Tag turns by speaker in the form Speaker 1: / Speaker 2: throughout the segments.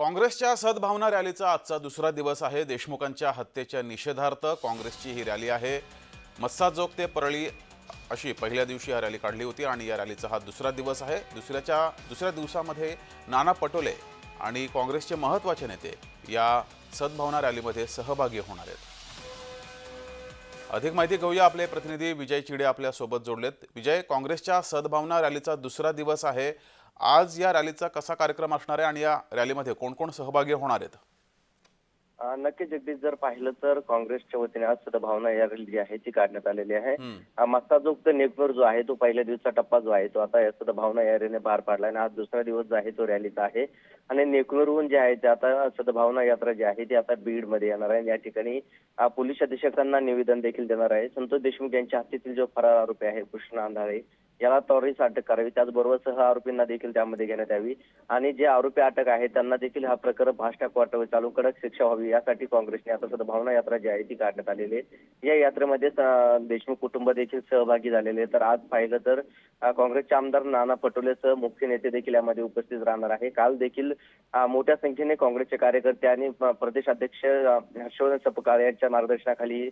Speaker 1: काँग्रेसच्या सद्भावना रॅलीचा आजचा दुसरा दिवस आहे. देशमुखांच्या हत्येच्या निषेधार्थ काँग्रेसची ही रॅली आहे. मस्साजोग ते परळी अशी पहिल्या दिवशी ही रॅली काढली होती आणि या रॅलीचा हा दुसरा दिवस आहे. दुसऱ्याच्या दुसऱ्या दिवसामध्ये नाना पटोले आणि काँग्रेसचे महत्त्वाचे नेते या सद्भावना रॅलीमध्ये सहभागी होणार आहेत. अधिक माहिती घेऊया आपले प्रतिनिधी विजय चिडे आपल्यासोबत जोडलेत. विजय काँग्रेसच्या सद्भावना रॅलीचा दुसरा दिवस आहे. आज या रॅलीचा कसा कार्यक्रम असणार आहे आणि या रॅलीमध्ये कोण कोण सहभागी होणार आहेत?
Speaker 2: अ, नक्कीच जगदीश जर पाहिलं तर काँग्रेसच्या वतीने आज सद्भावना या रॅली जी आहे ती काढण्यात आलेली आहे.
Speaker 1: हम्म.
Speaker 2: अ, मस्ताजोग तर नेटवर जो आहे तो पहिल्या दिवसाचा टप्पा जो आहे तो आता या सद्भावना या रॅलीने पार पाडला आणि आज दुसरा दिवस जो आहे तो रॅलीचा आहे. आणि नेकनूरहून जे आहे ते आता सद्भावना यात्रा जी आहे ती आता बीडमध्ये येणार आहे. या ठिकाणी पोलीस अधीक्षकांना निवेदन देखील देणार आहे. संतोष देशमुख यांच्या हत्येतील जो फरार आरोपी आहे कृष्ण आंधाळे याला त्वरित अटक करावी. त्याचबरोबर सह आरोपींना देखील त्यामध्ये घेण्यात यावी. आणि जे आरोपी अटक आहे त्यांना देखील हा प्रकरण फास्टॅग वाटावे चालू. कडक शिक्षा व्हावी. यासाठी काँग्रेसने आता सद्भावना यात्रा जी आहे ती काढण्यात आलेली आहे. या यात्रेमध्ये देशमुख कुटुंब देखील सहभागी झालेले तर आज पाहिलं तर काँग्रेसचे आमदार नाना पटोलेसह मुख्य नेते देखील यामध्ये उपस्थित राहणार आहे. काल देखील मोठ्या संख्येने काँग्रेसचे कार्यकर्ते आणि प्रदेशाध्यक्ष प्रदेश हर्षवर्धन सपकाळ यांच्या मार्गदर्शनाखाली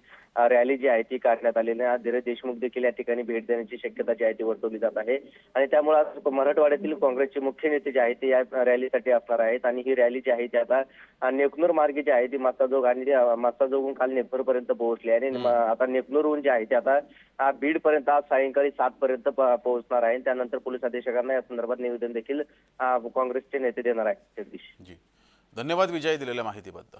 Speaker 2: रॅली जी आहे ती काढण्यात आलेली आहे. धीरज देशमुख देखील या ठिकाणी भेट देण्याची शक्यता जी आहे ती वर्तवली जात आहे. आणि त्यामुळे आज मराठवाड्यातील काँग्रेसचे मुख्य नेते जे आहेत ते या रॅलीसाठी असणार आहेत. आणि ही रॅली जी आहे ती आता नेकनूर मार्गे जी आहे ती मासाजोग आणि मासाजोगहून काल नेकनूर पर्यंत पोहोचली आहे. आणि आता नेकनूरहून जे आहे ते आता बीड पर्यंत आज सायंकाळी सात पर्यंत पोहोचणार आहे. त्यानंतर पोलीस अधीक्षकांना या संदर्भात निवेदन देखील काँग्रेसचे नेते देणार आहेत. जगदीश.
Speaker 1: धन्यवाद विजय दिलेल्या माहितीबद्दल.